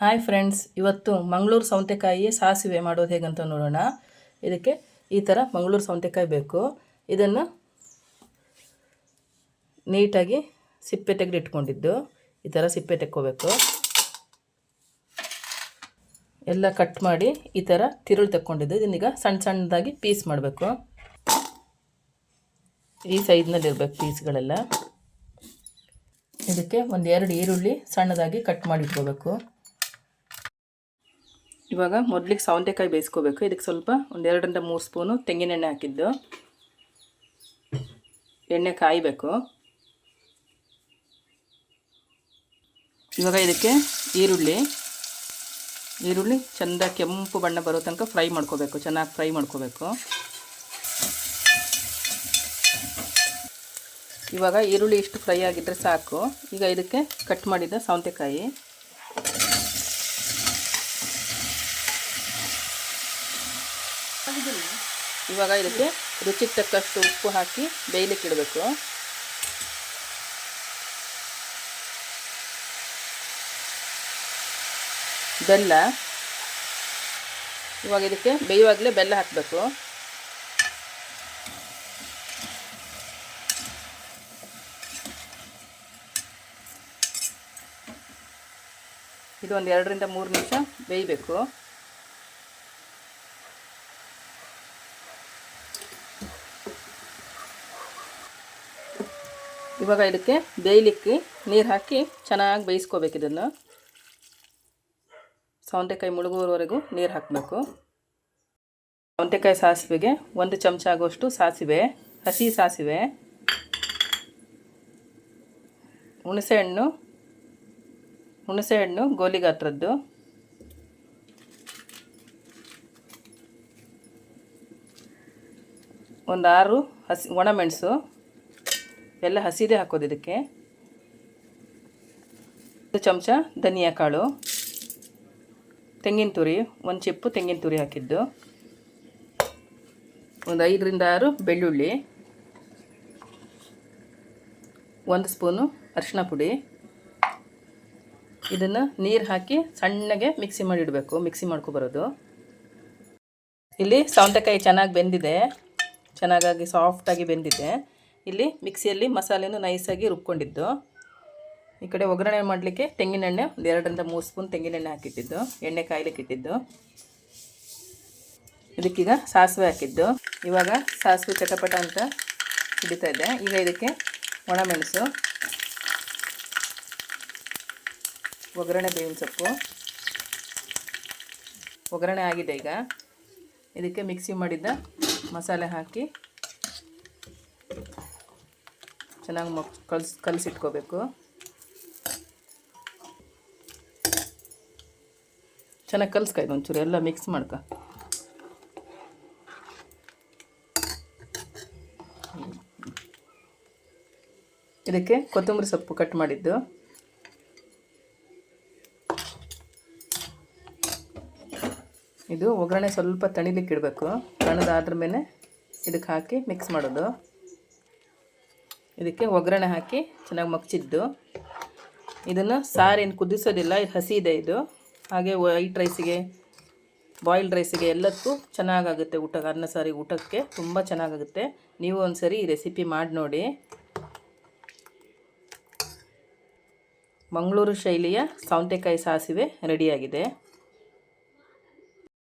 Hi friends ಇವತ್ತು ಮಂಗಳೂರು ಸೌತೆಕಾಯಿ ಸಾಸಿವೆ ಮಾಡೋದು ಹೇಗಂತ ನೋಡೋಣ. ಇದಕ್ಕೆ ಈ ಥರ ಮಂಗಳೂರು ಸೌತೆಕಾಯಿ ಬೇಕು. ಇದನ್ನು ನೀಟಾಗಿ ಸಿಪ್ಪೆ ತೆಗೆದು ಇಟ್ಕೊಂಡಿದ್ದು. ಈ ಥರ ಸಿಪ್ಪೆ ತೆಕ್ಕೋಬೇಕು. ಎಲ್ಲ ಕಟ್ ಮಾಡಿ ಈ ಥರ ತಿರುಳು ತಕ್ಕೊಂಡಿದ್ದು. ಇದನ್ನೀಗ ಸಣ್ಣ ಸಣ್ಣದಾಗಿ ಪೀಸ್ ಮಾಡಬೇಕು. ಈ ಸೈಜ್ನಲ್ಲಿರ್ಬೇಕು ಪೀಸ್ಗಳೆಲ್ಲ ಇದಕ್ಕೆ ಒಂದು ಎರಡು ಈರುಳ್ಳಿ ಸಣ್ಣದಾಗಿ ಕಟ್ ಮಾಡಿ ಇಟ್ಕೋಬೇಕು. ಇವಾಗ ಮೊದಲಿಗೆ ಸೌತೆಕಾಯಿ ಬೇಯಿಸ್ಕೋಬೇಕು. ಇದಕ್ಕೆ ಸ್ವಲ್ಪ ಒಂದು ಎರಡರಿಂದ ಮೂರು ಸ್ಪೂನು ತೆಂಗಿನೆಣ್ಣೆ ಹಾಕಿದ್ದು. ಎಣ್ಣೆ ಕಾಯಬೇಕು. ಇವಾಗ ಇದಕ್ಕೆ ಈರುಳ್ಳಿ. ಈರುಳ್ಳಿ ಚೆಂದ ಕೆಂಪು ಬಣ್ಣ ಬರೋ ತನಕ ಫ್ರೈ ಮಾಡ್ಕೋಬೇಕು. ಚೆನ್ನಾಗಿ ಫ್ರೈ ಮಾಡ್ಕೋಬೇಕು. ಇವಾಗ ಈರುಳ್ಳಿ ಇಷ್ಟು ಫ್ರೈ ಆಗಿದ್ದರೆ ಸಾಕು. ಈಗ ಇದಕ್ಕೆ ಕಟ್ ಮಾಡಿದ ಸೌತೆಕಾಯಿ ಇವಾಗ ಇದಕ್ಕೆ ರುಚಿಗೆ ತಕ್ಕಷ್ಟು ಉಪ್ಪು ಹಾಕಿ ಬೇಯಲಿಕ್ಕೆ ಇಡಬೇಕು. ಬೆಲ್ಲ. ಇವಾಗ ಇದಕ್ಕೆ ಬೇಯುವಾಗಲೇ ಬೆಲ್ಲ ಹಾಕಬೇಕು. ಇದು ಒಂದು ಎರಡರಿಂದ ಮೂರು ನಿಮಿಷ ಬೇಯಬೇಕು. ಇವಾಗ ಇದಕ್ಕೆ ಬೇಯಲಿಕ್ಕೆ ನೀರು ಹಾಕಿ ಚೆನ್ನಾಗಿ ಬೇಯಿಸ್ಕೋಬೇಕು ಇದನ್ನು. ಸೌತೆಕಾಯಿ ಮುಳುಗುವವರೆಗೂ ನೀರು ಹಾಕಬೇಕು. ಸೌತೆಕಾಯಿ ಸಾಸಿವೆಗೆ ಒಂದು ಚಮಚ ಆಗುವಷ್ಟು ಸಾಸಿವೆ, ಹಸಿ ಸಾಸಿವೆ ಹುಣಸೆಹಣ್ಣು ಹುಣಸೆಹಣ್ಣು ಗೋಲಿ ಗಾತ್ರದ್ದು. ಒಂದು ಆರು ಹಸಿ ಒಣಮೆಣಸು ಎಲ್ಲ ಹಸಿದೇ ಹಾಕೋದು ಇದಕ್ಕೆ. ಒಂದು ಚಮಚ ಧನಿಯಾ ಕಾಳು, ತೆಂಗಿನ ತುರಿ, ಒಂದು ಚಿಪ್ಪು ತೆಂಗಿನ ತುರಿ ಹಾಕಿದ್ದು. ಒಂದು ಐದರಿಂದ ಆರು ಬೆಳ್ಳುಳ್ಳಿ, ಒಂದು ಸ್ಪೂನು ಅರಿಶಿನ ಪುಡಿ. ಇದನ್ನು ನೀರು ಹಾಕಿ ಸಣ್ಣಗೆ ಮಿಕ್ಸಿ ಮಾಡಿ ಇಡಬೇಕು, ಮಿಕ್ಸಿ ಮಾಡ್ಕೊಬರೋದು ಇಲ್ಲಿ ಸೌತೆಕಾಯಿ ಚೆನ್ನಾಗಿ ಬೆಂದಿದೆ, ಚೆನ್ನಾಗಾಗಿ ಸಾಫ್ಟಾಗಿ ಬೆಂದಿದೆ. ಇಲ್ಲಿ ಮಿಕ್ಸಿಯಲ್ಲಿ ಮಸಾಲೆಯನ್ನು ನೈಸಾಗಿ ರುಬ್ಕೊಂಡಿದ್ದು. ಈ ಕಡೆ ಒಗ್ಗರಣೆ ಮಾಡಲಿಕ್ಕೆ ತೆಂಗಿನೆಣ್ಣೆ, ಒಂದು ಎರಡರಿಂದ ಮೂರು ಸ್ಪೂನ್ ತೆಂಗಿನೆಣ್ಣೆ ಹಾಕಿಟ್ಟಿದ್ದು. ಎಣ್ಣೆ ಕಾಯ್ಲಿಕ್ಕೆ ಇಟ್ಟಿದ್ದು. ಇದಕ್ಕೀಗ ಸಾಸಿವೆ ಹಾಕಿದ್ದು. ಇವಾಗ ಸಾಸಿವೆ ಚಟಪಟ ಅಂತ ಹಿಡಿತಾ ಇದೆ. ಈಗ ಇದಕ್ಕೆ ಒಣಮೆಣಸು, ಒಗ್ಗರಣೆ ಬೇವಿನ ಸೊಪ್ಪು. ಒಗ್ಗರಣೆ ಆಗಿದೆ ಈಗ. ಇದಕ್ಕೆ ಮಿಕ್ಸಿ ಮಾಡಿದ್ದ ಮಸಾಲೆ ಹಾಕಿ ಚೆನ್ನಾಗಿ ಮಕ್, ಕಲ್ಸ್, ಕಲಸಿಟ್ಕೋಬೇಕು. ಚೆನ್ನಾಗಿ ಕಲ್ಸ್ಕಾಯ್ದು ಒಂಚೂರು, ಎಲ್ಲ ಮಿಕ್ಸ್ ಮಾಡ್ಕ. ಇದಕ್ಕೆ ಕೊತ್ತಂಬರಿ ಸೊಪ್ಪು ಕಟ್ ಮಾಡಿದ್ದು. ಇದು ಒಗ್ಗರಣೆ ಸ್ವಲ್ಪ ತಣಿಲಿಕ್ಕೆ ಇಡಬೇಕು ತಣದಾದ್ರ ಮೇಲೆ ಇದಕ್ಕೆ ಹಾಕಿ ಮಿಕ್ಸ್ ಮಾಡೋದು. ಇದಕ್ಕೆ ಒಗ್ಗರಣೆ ಹಾಕಿ ಚೆನ್ನಾಗಿ ಮಗ್ಚಿದ್ದು. ಇದನ್ನು ಸಾರೇನು ಕುದಿಸೋದಿಲ್ಲ, ಇದು ಹಸಿ ಇದೆ ಇದು. ಹಾಗೆ ವೈಟ್ ರೈಸಿಗೆ ಬಾಯ್ಲ್ಡ್ ರೈಸಿಗೆ ಎಲ್ಲದಕ್ಕೂ ಚೆನ್ನಾಗಾಗುತ್ತೆ ಊಟಕ್ಕೆ ಅನ್ನ ಸಾರಿ ಊಟಕ್ಕೆ ತುಂಬ ಚೆನ್ನಾಗಾಗುತ್ತೆ. ನೀವು ಒಂದು ಸರಿ ಈ ರೆಸಿಪಿ ಮಾಡಿ ನೋಡಿ. ಮಂಗಳೂರು ಶೈಲಿಯ ಸೌತೆಕಾಯಿ ಸಾಸಿವೆ ರೆಡಿಯಾಗಿದೆ